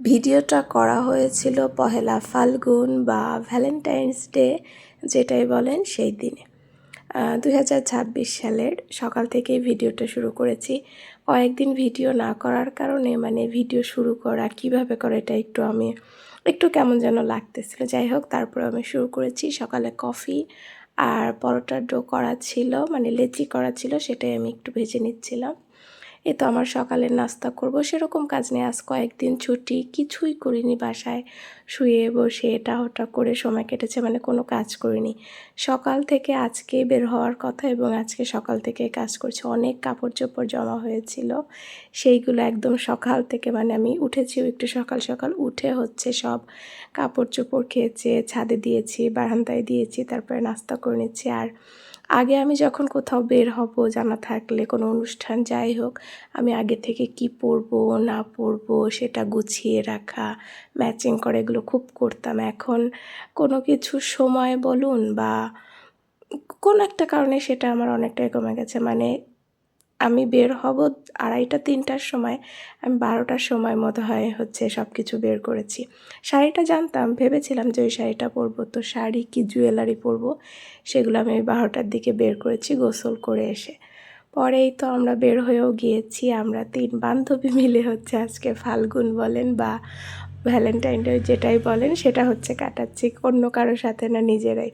ভিডিওটা করা হয়েছিল পহেলা ফাল্গুন বা ভ্যালেন্টাইন্স ডে যেটাই বলেন সেই দিনে। দুই হাজার সালের সকাল থেকেই ভিডিওটা শুরু করেছি। কয়েকদিন ভিডিও না করার কারণে মানে ভিডিও শুরু করা, কীভাবে করে এটা একটু আমি, একটু কেমন যেন লাগতেছিল। যাই হোক, তারপর আমি শুরু করেছি সকালে কফি আর পরোটার ডো করা ছিল মানে লেচি করা ছিল, সেটাই আমি একটু ভেজে নিচ্ছিলাম। এ তো আমার সকালের নাস্তা করব, সেরকম কাজ নেই। আজ কয়েকদিন ছুটি, কিছুই করিনি বাসায়। শুয়ে বসে এটা ওটা করে সময় কেটেছে মানে কোনো কাজ করিনি। সকাল থেকে আজকে বের হওয়ার কথা এবং আজকে সকাল থেকে কাজ করছি। অনেক কাপড় চোপড় জমা হয়েছিল, সেইগুলো একদম সকাল থেকে মানে আমি উঠেছিও একটু সকাল সকাল, উঠে হচ্ছে সব কাপড় চোপড় খেয়েছে, ছাদে দিয়েছি, বারান্দায় দিয়েছি, তারপরে নাস্তা করে নিচ্ছি। আর আগে আমি যখন কোথাও বের হব, জানা থাকলে, কোনো অনুষ্ঠান যাই হোক, আমি আগে থেকে কি পরব, না পরব, সেটা গুছিয়ে রাখা ম্যাচিং করে, এগুলো খুব করতাম। এখন কোনো কিছু সময় বলুন বা কোনো একটা কারণে সেটা আমার অনেকটাই কমে গেছে। মানে আমি বের হব আড়াইটা, তিনটার সময়। আমি বারোটার সময় মতো হয় হচ্ছে সব কিছু বের করেছি। শাড়িটা জানতাম, ভেবেছিলাম যে ওই শাড়িটা পরবো। তো শাড়ি কি জুয়েলারি পরবো, সেগুলো আমি বারোটার দিকে বের করেছি গোসল করে এসে। পরেই তো আমরা বের হয়েও গিয়েছি, আমরা তিন বান্ধবী মিলে হচ্ছে আজকে ফাল্গুন বলেন বা ভ্যালেন্টাইন ডে যেটাই বলেন, সেটা হচ্ছে কাটাচ্ছি, অন্য কারোর সাথে না নিজেরাই।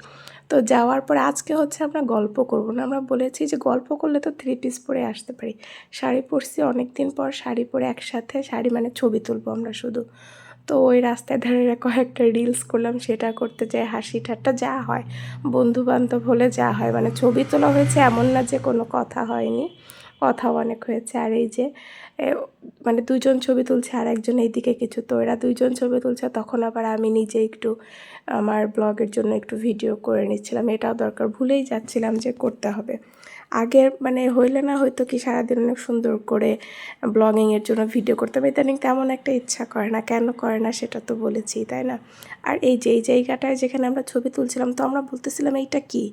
তো যাওয়ার পর আজকে হচ্ছে আমরা গল্প করব না। আমরা বলেছি যে গল্প করলে তো থ্রি পিস পরে আসতে পারি। শাড়ি পরছি অনেক দিন পর, শাড়ি পরে একসাথে শাড়ি মানে ছবি তুলবো আমরা শুধু। তো ওই রাস্তায় ধারে কয়েকটা রিলস করলাম, সেটা করতে যাই, হাসি ঠাট্টা যা হয় বন্ধু বান্ধব হলে যা হয়। মানে ছবি তোলা হয়েছে এমন না যে কোনো কথা হয়নি। কথাও অনেক হয়েছে। আর এই যে মানে দুজন ছবি তুলছে আর একজন এইদিকে কিছু। তো এরা দুজন ছবি তুলছে, তখন আবার আমি নিজে একটু আমার ব্লগের জন্য একটু ভিডিও করে নিচ্ছিলাম। এটাও দরকার, ভুলেই যাচ্ছিলাম যে করতে হবে। আগের মানে হইলে না হয়তো কি সারাদিন অনেক সুন্দর করে ব্লগিংয়ের জন্য ভিডিও করতে হবে ইদানিং তেমন একটা ইচ্ছা করে না। কেন করে না সেটা তো বলেছি, তাই না? আর এই যে, এই জায়গাটায় যেখানে আমরা ছবি তুলছিলাম, তো আমরা বলতেছিলাম এইটা কি?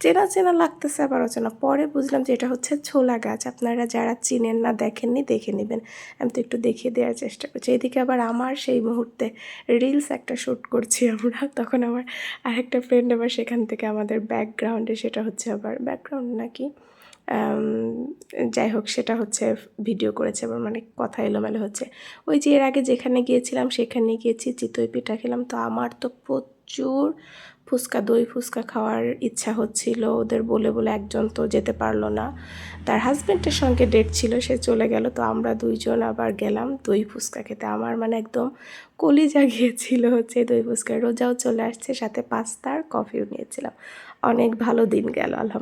চেনা চেনা লাগতেছে আবার অচেনা। পরে বুঝলাম যে এটা হচ্ছে ছোলা গাছ। আপনারা যারা চিনেন না, দেখেননি, দেখে নেবেন। আমি তো একটু দেখিয়ে দেওয়ার চেষ্টা করছি। এদিকে আবার আমার সেই মুহূর্তে রিলস একটা শ্যুট করছি আমরা। তখন আমার আরেকটা ফ্রেন্ড আবার সেখান থেকে আমাদের ব্যাকগ্রাউন্ডে সেটা হচ্ছে আবার ব্যাকগ্রাউন্ড নাকি? যাই হোক, সেটা হচ্ছে ভিডিও করেছে, আবার মানে কথা এলোমেলো হচ্ছে। ওই যে এর আগে যেখানে গিয়েছিলাম, সেখানে গিয়েছি, চিতই পিঠা খেলাম। তো আমার তো প্রচুর ফুচকা, দই ফুচকা খাওয়ার ইচ্ছা হচ্ছিল। ওদের বলে বলে একজন তো যেতে পারল না। তার হাজব্যান্ডের সঙ্গে ডেট ছিল, সে চলে গেল। তো আমরা দুইজন আবার গেলাম দই ফুচকা খেতে। আমার মানে একদম কলি জাগিয়েছিল হচ্ছে দই ফুচকা রোজাও চলে আসছে, সাথে পাস্তা আর কফিও নিয়েছিলাম। অনেক ভালো দিন গেল, আলহামদুলিল্লাহ।